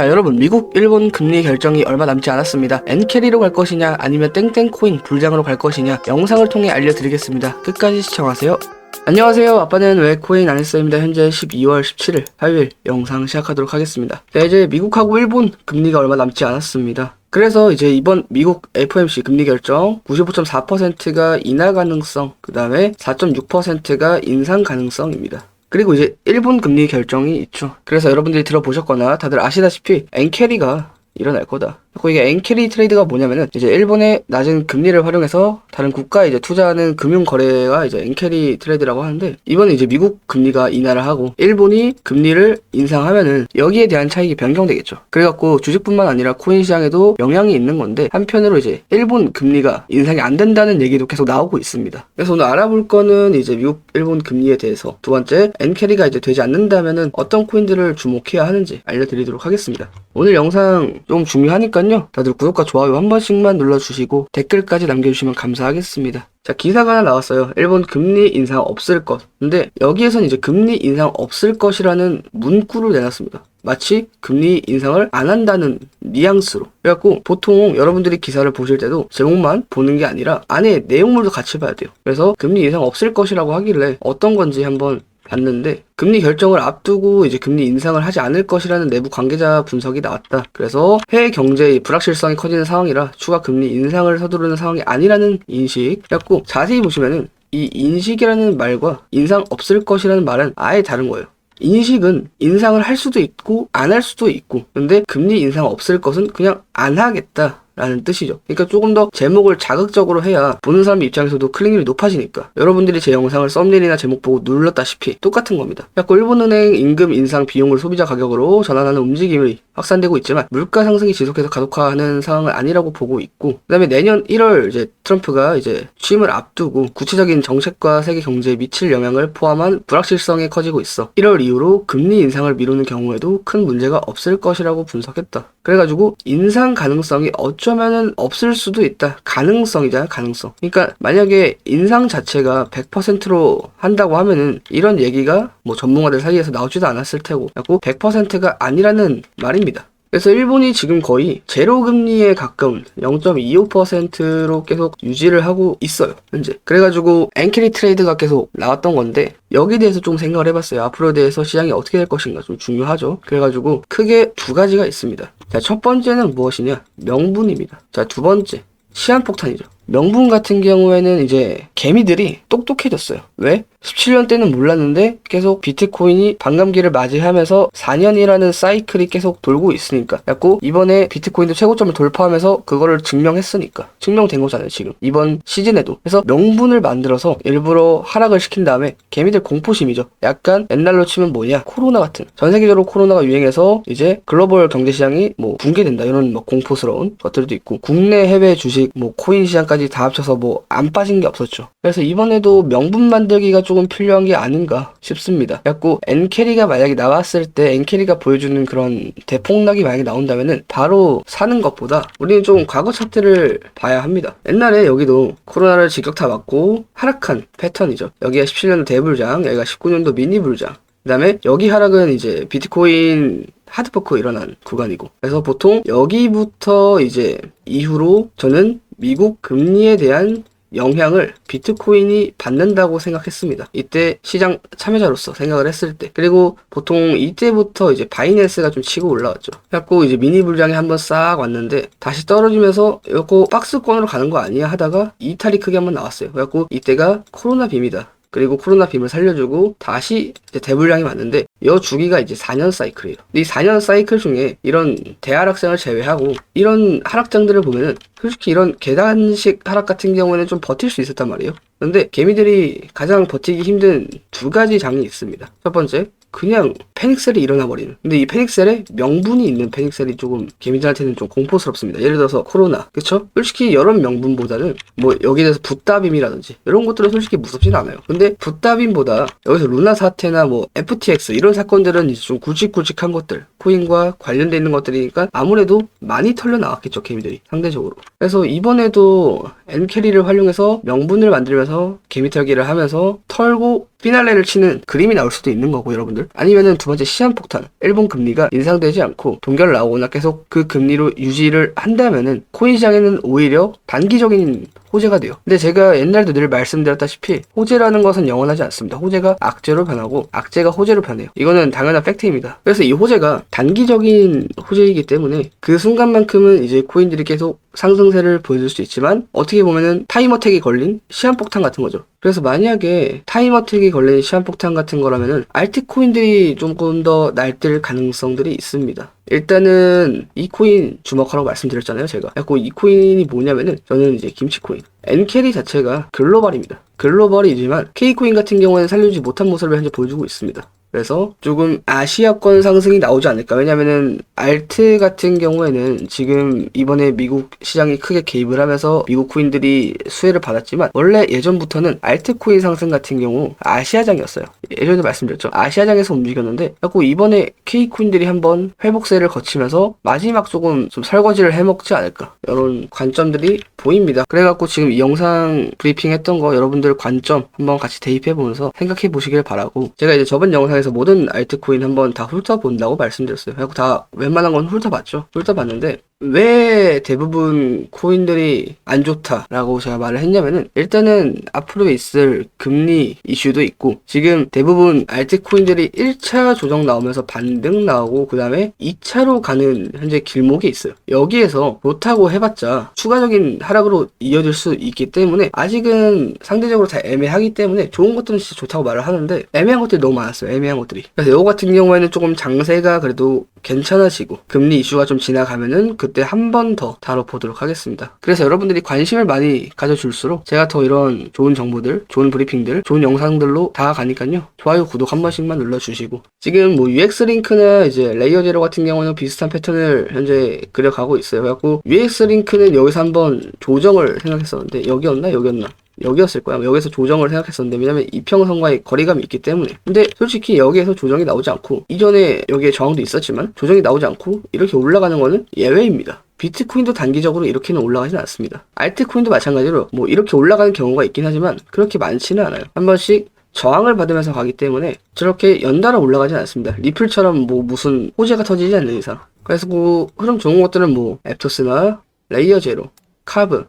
자 여러분 미국 일본 금리 결정이 얼마 남지 않았습니다. 엔캐리로 갈 것이냐 아니면 땡땡코인 불장으로 갈 것이냐 영상을 통해 알려드리겠습니다. 끝까지 시청하세요. 안녕하세요. 아빠는 왜 코인 안 했어입니다? 현재 12월 17일 화요일 영상 시작하도록 하겠습니다. 자 이제 미국하고 일본 금리가 얼마 남지 않았습니다. 그래서 이제 이번 미국 FOMC 금리 결정 95.4%가 인하 가능성 그 다음에 4.6%가 인상 가능성입니다 그리고 이제 일본 금리 결정이 있죠. 그래서 여러분들이 들어보셨거나 다들 아시다시피 엔캐리가 일어날 거다. 그리고 이게 엔캐리 트레이드가 뭐냐면은 이제 일본의 낮은 금리를 활용해서 다른 국가에 이제 투자하는 금융 거래가 이제 엔캐리 트레이드라고 하는데 이번에 이제 미국 금리가 인하를 하고 일본이 금리를 인상하면은 여기에 대한 차익이 변경되겠죠. 그래갖고 주식뿐만 아니라 코인 시장에도 영향이 있는 건데 한편으로 이제 일본 금리가 인상이 안 된다는 얘기도 계속 나오고 있습니다. 그래서 오늘 알아볼 거는 이제 미국 일본 금리에 대해서 두 번째 엔캐리가 이제 되지 않는다면은 어떤 코인들을 주목해야 하는지 알려드리도록 하겠습니다. 오늘 영상 좀 중요하니까요. 다들 구독과 좋아요 한 번씩만 눌러주시고 댓글까지 남겨주시면 감사하겠습니다. 자, 기사가 하나 나왔어요. 일본 금리 인상 없을 것. 근데 여기에선 이제 금리 인상 없을 것이라는 문구를 내놨습니다. 마치 금리 인상을 안 한다는 뉘앙스로. 그래갖고 보통 여러분들이 기사를 보실 때도 제목만 보는 게 아니라 안에 내용물도 같이 봐야 돼요. 그래서 금리 인상 없을 것이라고 하길래 어떤 건지 한번 봤는데 금리 결정을 앞두고 이제 금리 인상을 하지 않을 것이라는 내부 관계자 분석이 나왔다. 그래서 해외 경제의 불확실성이 커지는 상황이라 추가 금리 인상을 서두르는 상황이 아니라는 인식. 그래갖고 자세히 보시면은 이 인식이라는 말과 인상 없을 것이라는 말은 아예 다른 거예요. 인식은 인상을 할 수도 있고 안 할 수도 있고 근데 금리 인상 없을 것은 그냥 안 하겠다 라는 뜻이죠. 그러니까 조금 더 제목을 자극적으로 해야 보는 사람 입장에서도 클릭률이 높아지니까 여러분들이 제 영상을 썸네일이나 제목 보고 눌렀다시피 똑같은 겁니다. 그래서 일본은행 임금 인상 비용을 소비자 가격으로 전환하는 움직임이 확산되고 있지만 물가 상승이 지속해서 가속화하는 상황은 아니라고 보고 있고 그다음에 내년 1월 이제 트럼프가 이제 취임을 앞두고 구체적인 정책과 세계 경제에 미칠 영향을 포함한 불확실성이 커지고 있어 1월 이후로 금리 인상을 미루는 경우에도 큰 문제가 없을 것이라고 분석했다. 그래가지고 인상 가능성이 어쩌 면은 없을 수도 있다. 가능성이잖아, 가능성. 그러니까 만약에 인상 자체가 100%로 한다고 하면은 이런 얘기가 뭐 전문가들 사이에서 나오지도 않았을 테고, 그래고 100%가 아니라는 말입니다. 그래서 일본이 지금 거의 제로 금리에 가까운 0.25%로 계속 유지를 하고 있어요. 현재. 그래가지고 엔캐리 트레이드가 계속 나왔던 건데 여기에 대해서 좀 생각을 해봤어요. 앞으로에 대해서 시장이 어떻게 될 것인가 좀 중요하죠. 그래가지고 크게 두 가지가 있습니다. 자, 첫 번째는 무엇이냐? 명분입니다. 자, 두 번째. 시한폭탄이죠. 명분 같은 경우에는 이제 개미들이 똑똑해졌어요. 왜? 17년 때는 몰랐는데 계속 비트코인이 반감기를 맞이하면서 4년이라는 사이클이 계속 돌고 있으니까. 그래고 이번에 비트코인도 최고점을 돌파하면서 그거를 증명했으니까. 증명된 거잖아요, 지금. 이번 시즌에도. 그래서 명분을 만들어서 일부러 하락을 시킨 다음에 개미들 공포심이죠. 약간 옛날로 치면 뭐냐? 코로나 같은. 전 세계적으로 코로나가 유행해서 이제 글로벌 경제 시장이 뭐 붕괴된다. 이런 뭐 공포스러운 것들도 있고. 국내 해외 주식, 뭐 코인 시장까지 다 합쳐서 뭐 안 빠진 게 없었죠. 그래서 이번에도 명분 만들기가 조금 필요한 게 아닌가 싶습니다. 그래갖고 엔캐리가 만약에 나왔을 때 엔캐리가 보여주는 그런 대폭락이 만약에 나온다면은 바로 사는 것보다 우리는 좀 과거 차트를 봐야 합니다. 옛날에 여기도 코로나를 직격 타 맞고 하락한 패턴이죠. 여기가 17년도 대불장, 여기가 19년도 미니 불장. 그 다음에 여기 하락은 이제 비트코인 하드포크 일어난 구간이고 그래서 보통 여기부터 이제 이후로 저는 미국 금리에 대한 영향을 비트코인이 받는다고 생각했습니다. 이때 시장 참여자로서 생각을 했을 때. 그리고 보통 이때부터 이제 바이낸스가 좀 치고 올라왔죠. 그래갖고 이제 미니 불장이 한번 싹 왔는데 다시 떨어지면서 이거 박스권으로 가는 거 아니야 하다가 이탈이 크게 한번 나왔어요. 그래갖고 이때가 코로나 빔이다. 그리고 코로나 빔을 살려주고 다시 대불량이 왔는데 이 주기가 이제 4년 사이클이에요. 이 4년 사이클 중에 이런 대하락장을 제외하고 이런 하락장들을 보면은 솔직히 이런 계단식 하락 같은 경우에는 좀 버틸 수 있었단 말이에요. 근데 개미들이 가장 버티기 힘든 두 가지 장이 있습니다. 첫 번째, 그냥 패닉셀이 일어나 버리는. 근데 이 패닉셀에 명분이 있는 패닉셀이 조금 개미들한테는 좀 공포스럽습니다. 예를 들어서 코로나, 그쵸? 솔직히 이런 명분보다는 뭐 여기에 대해서 붓다빔이라든지 이런 것들은 솔직히 무섭진 않아요. 근데 붓다빔보다 여기서 루나 사태나 뭐 FTX 이런 사건들은 이제 좀 굵직굵직한 것들, 코인과 관련돼 있는 것들이니까 아무래도 많이 털려 나왔겠죠 개미들이 상대적으로. 그래서 이번에도 엔캐리를 활용해서 명분을 만들면서 개미 털기를 하면서 털고 피날레를 치는 그림이 나올 수도 있는 거고 여러분들. 아니면은 두 번째 시한폭탄 일본 금리가 인상되지 않고 동결 나오거나 계속 그 금리로 유지를 한다면은 코인 시장에는 오히려 단기적인 호재가 돼요. 근데 제가 옛날도 늘 말씀드렸다시피 호재라는 것은 영원하지 않습니다. 호재가 악재로 변하고 악재가 호재로 변해요. 이거는 당연한 팩트입니다. 그래서 이 호재가 단기적인 호재이기 때문에 그 순간만큼은 이제 코인들이 계속 상승세를 보여줄 수 있지만 어떻게 보면은 타임어택이 걸린 시한폭탄 같은 거죠. 그래서 만약에 타임어택이 걸린 시한폭탄 같은 거라면은 알트코인들이 조금 더 날뛸 가능성들이 있습니다. 일단은 이 코인 주목하라고 말씀드렸잖아요, 제가. 그래서 이 코인이 뭐냐면은 저는 이제 김치 코인. 엔캐리 자체가 글로벌입니다. 글로벌이지만 K코인 같은 경우에는 살려주지 못한 모습을 현재 보여주고 있습니다. 그래서 조금 아시아권 상승이 나오지 않을까. 왜냐면은 알트 같은 경우에는 지금 이번에 미국 시장이 크게 개입을 하면서 미국 코인들이 수혜를 받았지만 원래 예전부터는 알트 코인 상승 같은 경우 아시아장이었어요. 예전에 말씀드렸죠. 아시아장에서 움직였는데 자꾸 이번에 K 코인들이 한번 회복세를 거치면서 마지막 조금 좀 설거지를 해먹지 않을까. 이런 관점들이 보입니다. 그래갖고 지금 이 영상 브리핑 했던 거 여러분들 관점 한번 같이 대입해 보면서 생각해 보시길 바라고 제가 이제 저번 영상에 서 모든 알트코인 한번 다 훑어본다고 말씀드렸어요. 그래갖고 다 웬만한 건 훑어봤죠. 훑어봤는데 왜 대부분 코인들이 안 좋다라고 제가 말을 했냐면은 일단은 앞으로 있을 금리 이슈도 있고 지금 대부분 알트코인들이 1차 조정 나오면서 반등 나오고 그 다음에 2차로 가는 현재 길목이 있어요. 여기에서 좋다고 해봤자 추가적인 하락으로 이어질 수 있기 때문에 아직은 상대적으로 다 애매하기 때문에 좋은 것들은 진짜 좋다고 말을 하는데 애매한 것들이 너무 많았어요. 애매한 것들이. 그래서 이거 같은 경우에는 조금 장세가 그래도 괜찮아지고 금리 이슈가 좀 지나가면은 그때 한 번 더 다뤄보도록 하겠습니다. 그래서 여러분들이 관심을 많이 가져줄수록 제가 더 이런 좋은 정보들, 좋은 브리핑들, 좋은 영상들로 다가가니까요. 좋아요, 구독 한 번씩만 눌러주시고 지금 뭐 UX 링크나 이제 레이어 제로 같은 경우는 비슷한 패턴을 현재 그려가고 있어요. 그래갖고 UX 링크는 여기서 한번 조정을 생각했었는데 여기였나 여기였나 여기였을 거야. 여기서 조정을 생각했었는데 왜냐면 이평선과의 거리감이 있기 때문에. 근데 솔직히 여기에서 조정이 나오지 않고 이전에 여기에 저항도 있었지만 조정이 나오지 않고 이렇게 올라가는 거는 예외입니다. 비트코인도 단기적으로 이렇게는 올라가진 않습니다. 알트코인도 마찬가지로 뭐 이렇게 올라가는 경우가 있긴 하지만 그렇게 많지는 않아요. 한 번씩 저항을 받으면서 가기 때문에 저렇게 연달아 올라가진 않습니다. 리플처럼 뭐 무슨 호재가 터지지 않는 이상. 그래서 그 흐름 좋은 것들은 뭐 앱토스나 레이어 제로, 카브,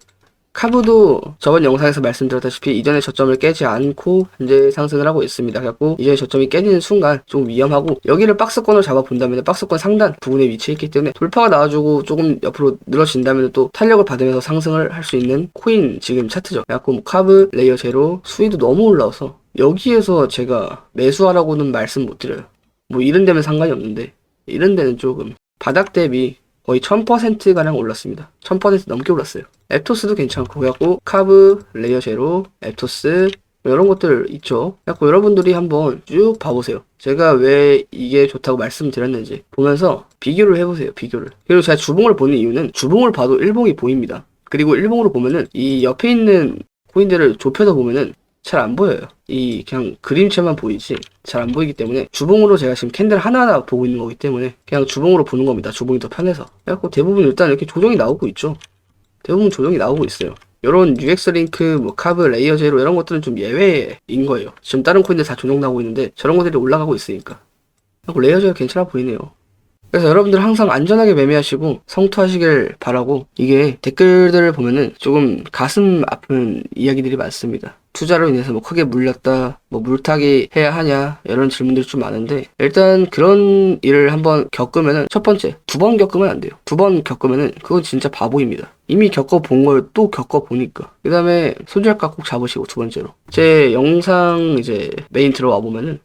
카브도 저번 영상에서 말씀드렸다시피 이전의 저점을 깨지 않고 현재 상승을 하고 있습니다. 그래갖고 이전의 저점이 깨지는 순간 좀 위험하고 여기를 박스권을 잡아본다면 박스권 상단 부분에 위치해 있기 때문에 돌파가 나와주고 조금 옆으로 늘어진다면 또 탄력을 받으면서 상승을 할 수 있는 코인 지금 차트죠. 그래갖고 뭐 카브, 레이어 제로 수위도 너무 올라와서 여기에서 제가 매수하라고는 말씀 못 드려요. 뭐 이런 데면 상관이 없는데 이런 데는 조금 바닥 대비 거의 1000%가량 올랐습니다. 1000% 넘게 올랐어요. 앱토스도 괜찮고, 그래갖고, 카브, 레이어 제로, 앱토스, 뭐 이런 것들 있죠. 그래갖고 여러분들이 한번 쭉 봐보세요. 제가 왜 이게 좋다고 말씀드렸는지 보면서 비교를 해보세요. 비교를. 그리고 제가 주봉을 보는 이유는 주봉을 봐도 일봉이 보입니다. 그리고 일봉으로 보면은 이 옆에 있는 코인들을 좁혀서 보면은 잘 안 보여요. 이 그냥 그림체만 보이지 잘 안 보이기 때문에 주봉으로 제가 지금 캔들 하나하나 보고 있는 거기 때문에 그냥 주봉으로 보는 겁니다. 주봉이 더 편해서. 그래갖고 대부분 일단 이렇게 조정이 나오고 있죠. 대부분 조정이 나오고 있어요. 이런 UX 링크, 뭐 카브, 레이어 제로 이런 것들은 좀 예외인 거예요. 지금 다른 코인들 다 조정 나오고 있는데 저런 것들이 올라가고 있으니까. 그리고 레이어 제로 괜찮아 보이네요. 그래서 여러분들 항상 안전하게 매매하시고 성투하시길 바라고 이게 댓글들을 보면은 조금 가슴 아픈 이야기들이 많습니다. 투자로 인해서 뭐 크게 물렸다, 뭐 물타기 해야 하냐 이런 질문들이 좀 많은데 일단 그런 일을 한번 겪으면은 첫 번째 두 번 겪으면 안 돼요. 두 번 겪으면은 그건 진짜 바보입니다. 이미 겪어본 걸 또 겪어보니까 그 다음에 손절가 꼭 잡으시고 두 번째로 제 영상 이제 메인 들어와 보면은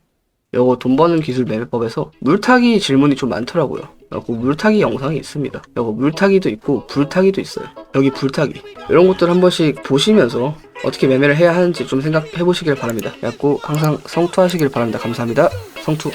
요거 돈 버는 기술 매매법에서 물타기 질문이 좀 많더라고요. 그리고 물타기 영상이 있습니다. 요거 물타기도 있고 불타기도 있어요. 여기 불타기 이런 것들 한 번씩 보시면서 어떻게 매매를 해야 하는지 좀 생각해 보시길 바랍니다. 그래갖고 항상 성투하시길 바랍니다. 감사합니다. 성투.